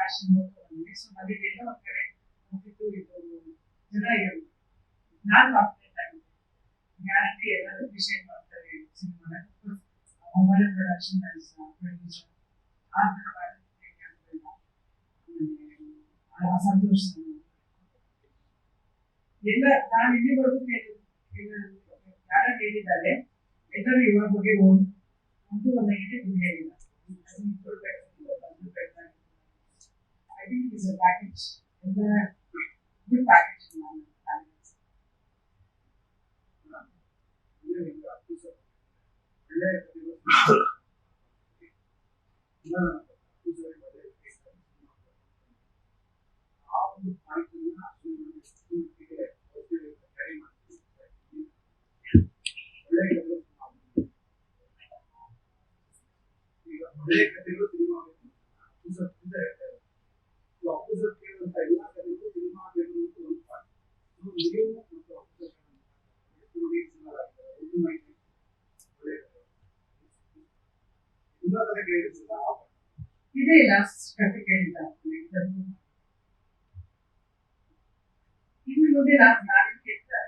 Passion ನೋಡ್ಕೊಂಡ್ಬಂದ್ವಿ so ನನಗೆ ಎಲ್ಲೋ ಒಂದ್ ಕಡೆ ಇದು ಚೆನ್ನಾಗಿರೋದು ನಾನು ಅಪ್ಡೇಟ್ ಆಗಿದ್ದೆ ಗ್ಯಾರಂಟಿ ಎಲ್ಲರೂ ಅಪ್ರಿಷಿಯೇಟ್ ಮಾಡ್ತಾರೆ ಸಿನಿಮಾನ ಮೊಬೈಲ್ ಪ್ರೊಡಕ್ಷನ್ ಪ್ರೊಡ್ಯೂಸರ್ ಆ ಥರ ಮಾಡೋದಕ್ಕೆ ಆಗ್ತಿಲ್ಲ. ಆಮೇಲೆ ಆ ಸಂತೋಷ ಎಲ್ಲ ನಾನು ಇಲ್ಲಿವರೆಗೂ ಯಾರು ಹೇಳಿದ್ದಾರೆ ಎಲ್ಲರೂ ಇವಾಗ ಬಗ್ಗೆ ಒಂದು ಒಂದು ನೆಗೆಟಿವ್ ಹೇಳಿಲ್ಲ package. I'm. Thank you. ಇದೇ ಲಾಸ್ಟ್ ಕತೆ ಕೇಳಿದ ಇನ್ನು ಮುಂದೆ ನಾನು ನಾಳೆ ಕೇಳ್ತಾ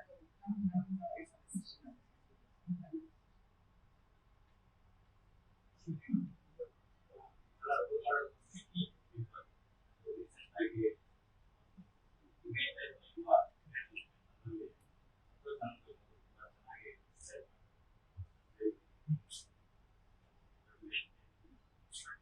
ಚಾಯ್ಸ್ ಇದ್ದ